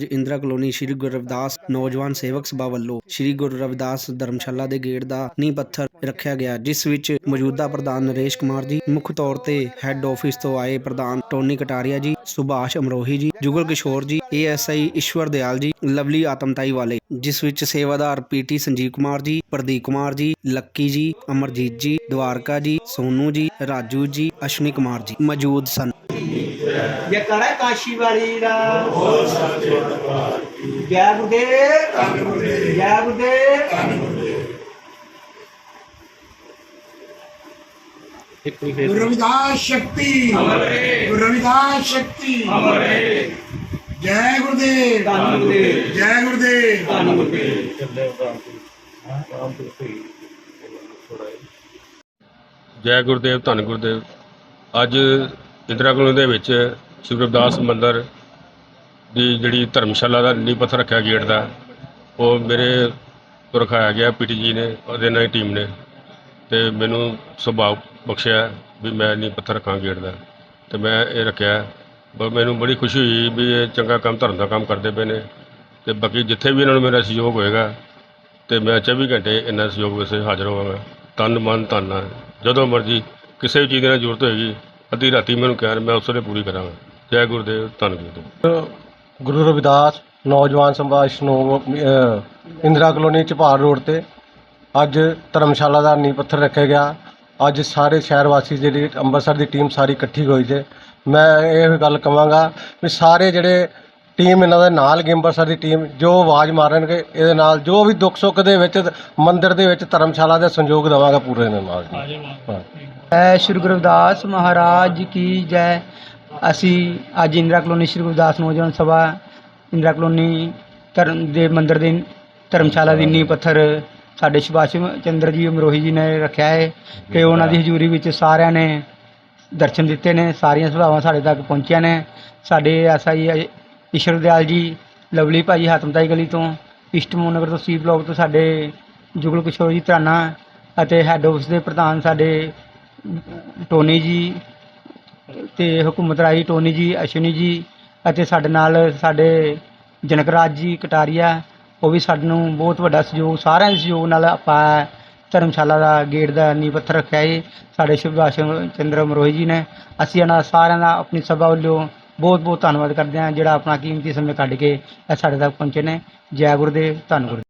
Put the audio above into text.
ਅੱਜ ਇੰਦਰਾ ਕਲੋਨੀ ਸ੍ਰੀ ਗੁਰੂ ਰਵਿਦਾਸ ਨੌਜਵਾਨ ਸੇਵਕ ਸਭਾ ਵੱਲੋਂ ਸ੍ਰੀ ਗੁਰੂ ਰਵਿਦਾਸ ਧਰਮਸ਼ਾਲਾ ਦੇ ਗੇਟ ਦਾ ਨੀਂਹ ਪੱਥਰ ਰੱਖਿਆ ਗਿਆ, ਜਿਸ ਵਿੱਚ ਮੌਜੂਦਾ ਪ੍ਰਧਾਨ ਨਰੇਸ਼ ਕੁਮਾਰ ਜੀ, ਮੁੱਖ ਤੌਰ ਤੇ ਹੈੱਡ ਆਫਿਸ ਤੋਂ ਆਏ ਪ੍ਰਧਾਨ ਟੋਨੀ ਕਟਾਰੀਆ ਜੀ, ਸੁਭਾਸ਼ ਅਮਰੋਹੀ ਜੀ, ਜੁਗਲ ਕਿਸ਼ੋਰ ਜੀ ਏਐਸਆਈ ਈਸ਼ਵਰ ਦਿਆਲ ਜੀ, ਲਵਲੀ ਆਤਮਤਾਈ ਵਾਲੇ, ਜਿਸ ਵਿੱਚ ਸੇਵਾਦਾਰ ਪੀਟੀ ਸੰਜੀਵ ਕੁਮਾਰ ਜੀ, ਪ੍ਰਦੀਪ ਕੁਮਾਰ ਜੀ, ਲੱਕੀ ਜੀ, ਅਮਰਜੀਤ ਜੀ, ਦਵਾਰਕਾ ਜੀ, ਸੋਨੂ ਜੀ, ਰਾਜੂ ਜੀ ਅਸ਼ਵਨੀ ਕੁਮਾਰ ਜੀ ਮੌਜੂਦ ਸਨ। ਇਹ ਕੜਾ ਕਾਸ਼ੀ ਵਾਲੀ ਦਾ। ਬਹੁਤ ਸੱਚੇ ਦਰਬਾਰ ਜੈ ਗੁਰਦੇਵ। ਜੈ ਗੁਰਦੇਵ। ਗੁਰੂ ਰਵਿਦਾਸ ਸ਼ਕਤੀ। ਗੁਰੂ ਰਵਿਦਾਸ ਸ਼ਕਤੀ। ਜੈ ਗੁਰਦੇਵ। ਧੰਨ ਗੁਰਦੇਵ। ਜੈ ਗੁਰਦੇਵ। ਧੰਨ ਗੁਰਦੇਵ। ਜੈ ਗੁਰਦੇਵ ਧੰਨ ਗੁਰਦੇਵ। ਅੱਜ ਇੰਦਰਾ ਕਲੋਨੀ ਦੇ ਵਿੱਚ ਸ਼੍ਰੀ ਗੁਰਦਾਸ ਮੰਦਰ ਦੀ ਜਿਹੜੀ ਧਰਮਸ਼ਾਲਾ ਦਾ ਨੀਂਹ ਪੱਥਰ ਰੱਖਿਆ ਗੇਟ ਦਾ, ਉਹ ਮੇਰੇ ਤੋਂ ਰਖਾਇਆ ਗਿਆ ਪੀਟੀ ਜੀ ਨੇ, ਉਹਦੇ ਨਾਲ ਹੀ ਟੀਮ ਨੇ। ਤੇ ਮੈਨੂੰ ਸੁਭਾਅ ਬਖਸ਼ਿਆ ਵੀ ਮੈਂ ਨੀਂਹ ਪੱਥਰ ਰੱਖਾਂ ਗੇਟ ਦਾ। ਤੇ ਮੈਂ ਇਹ ਰੱਖਿਆ ਪਰ ਮੈਨੂੰ ਬੜੀ ਖੁਸ਼ੀ ਹੋਈ ਵੀ ਇਹ ਚੰਗਾ ਕੰਮ, ਧਰਮ ਦਾ ਕੰਮ ਕਰਦੇ ਪਏ ਨੇ। ਤੇ ਬਾਕੀ ਜਿੱਥੇ ਵੀ ਇਹਨਾਂ ਨੂੰ ਮੇਰਾ ਸਹਿਯੋਗ ਹੋਏਗਾ, ਤੇ ਮੈਂ 24 ਘੰਟੇ ਇਹਨਾਂ ਸਹਿਯੋਗ ਵਿੱਚ ਹਾਜ਼ਰ ਹੋਵਾਂਗਾ। ਤਨ ਮਨ ਧਨ ਹੈ ਜਦੋਂ ਮਰਜ਼ੀ ਕਿਸੇ ਵੀ ਚੀਜ਼ ਦੀ ਨਾਲ ਜ਼ਰੂਰਤ ਹੋਏਗੀ ਅੱਧੀ ਰਾਤੀ ਮੈਨੂੰ ਕਹਿਣ, ਮੈਂ ਉਸ ਵੇਲੇ ਪੂਰੀ ਕਰਾਂਗਾ। ਜੈ ਗੁਰਦੇਵ, ਧੰਨ ਗੁਰਦੇਵ ਗੁਰੂ ਰਵਿਦਾਸ, ਨੌਜਵਾਨ ਸੰਭਾਸ਼ ਨੂੰ ਇੰਦਰਾ ਕਲੋਨੀ ਚਪਾਰ ਰੋਡ ਤੇ ਅੱਜ ਧਰਮਸ਼ਾਲਾ ਦਾ ਨੀਂਹ ਪੱਥਰ ਰੱਖਿਆ ਗਿਆ। ਅੱਜ ਸਾਰੇ ਸ਼ਹਿਰ ਵਾਸੀ ਜਿਹੜੀ ਅੰਮ੍ਰਿਤਸਰ ਦੀ ਟੀਮ ਸਾਰੀ ਇਕੱਠੀ ਹੋਈ ਜੇ। ਮੈਂ ਇਹ ਗੱਲ ਕਵਾਂਗਾ ਵੀ ਸਾਰੇ ਜਿਹੜੇ ਟੀਮ ਇਹਨਾਂ ਦੇ ਨਾਲ ਗਏ ਅੰਮ੍ਰਿਤਸਰ ਦੀ ਟੀਮ ਜੋ ਆਵਾਜ਼ ਮਾਰਨਗੇ ਇਹਦੇ ਨਾਲ ਜੋ ਵੀ ਦੁੱਖ ਸੁੱਖ ਦੇ ਵਿੱਚ ਮੰਦਿਰ ਦੇ ਵਿੱਚ ਧਰਮਸ਼ਾਲਾ ਦਾ ਸੰਯੋਗ ਦੇਵਾਂਗਾ ਪੂਰੇ ਦੇ ਨਾਲ ਹਾਂ। ਹੈ ਸ਼੍ਰੀ ਗੁਰੂ ਰਵਿਦਾਸ ਮਹਾਰਾਜ ਕੀ ਜੈ। ਅਸੀਂ ਅੱਜ ਇੰਦਰਾ ਕਲੋਨੀ ਸ਼੍ਰੀ ਗੁਰਦਾਸ ਨੌਜਵਾਨ ਸਭਾ ਇੰਦਰਾ ਕਲੋਨੀ ਧਰਮ ਦੇ ਮੰਦਿਰ ਦੇ ਧਰਮਸ਼ਾਲਾ ਦੀ ਨੀਂਹ ਪੱਥਰ ਸਾਡੇ ਸੁਭਾਸ਼ ਚੰਦਰ ਜੀ ਅਮਰੋਹੀ ਜੀ ਨੇ ਰੱਖਿਆ ਹੈ ਕਿ ਉਹਨਾਂ ਦੀ ਹਜ਼ੂਰੀ ਵਿੱਚ ਸਾਰਿਆਂ ਨੇ ਦਰਸ਼ਨ ਦਿੱਤੇ ਨੇ ਸਾਰੀਆਂ ਸਭਾਵਾਂ ਸਾਡੇ ਤੱਕ ਪਹੁੰਚੀਆਂ ਨੇ। ਸਾਡੇ ਐਸਆਈ ਈਸ਼ਰ ਦਿਆਲ ਜੀ, ਲਵਲੀ ਭਾਜੀ ਹਾਤਮਤਾਈ ਗਲੀ ਤੋਂ ਇਸ਼ਟਮੋ ਨਗਰ ਤੋਂ ਸੀ ਬਲਾਕ ਤੋਂ ਸਾਡੇ ਜੁਗਲ ਕਿਸ਼ੋਰ ਜੀ ਧਰਾਨਾ ਅਤੇ ਹੈੱਡ ਆਫਿਸ ਦੇ ਪ੍ਰਧਾਨ ਸਾਡੇ ਟੋਨੀ ਜੀ ਤੇ ਹਕੂਮਤ ਰਾਈ ਟੋਨੀ ਜੀ, ਅਸ਼ਵਨੀ ਜੀ ਅਤੇ ਸਾਡੇ ਨਾਲ ਸਾਡੇ ਜਨਕ ਰਾਜ ਜੀ, ਕਟਾਰੀਆ, ਉਹ ਵੀ ਸਾਨੂੰ ਬਹੁਤ ਵੱਡਾ ਸਹਿਯੋਗ, ਸਾਰਿਆਂ ਦੇ ਸਹਿਯੋਗ ਨਾਲ ਆਪਾਂ ਧਰਮਸ਼ਾਲਾ ਦਾ ਗੇਟ ਦਾ ਨੀਂਹ ਪੱਥਰ ਰੱਖਿਆ ਏ। ਸਾਡੇ ਸੁਭਾਸ਼ ਚੰਦਰ ਮਰੋਹੀ ਜੀ ਨੇ, ਅਸੀਂ ਇਹਨਾਂ ਸਾਰਿਆਂ ਦਾ ਆਪਣੀ ਸਭਾ ਵੱਲੋਂ ਬਹੁਤ ਬਹੁਤ ਧੰਨਵਾਦ ਕਰਦੇ ਹਾਂ ਜਿਹੜਾ ਆਪਣਾ ਕੀਮਤੀ ਸਮੇਂ ਕੱਢ ਕੇ ਇਹ ਸਾਡੇ ਤੱਕ ਪਹੁੰਚੇ ਨੇ। ਜੈ ਗੁਰਦੇਵ, ਧੰਨ ਗੁਰਦੇਵ।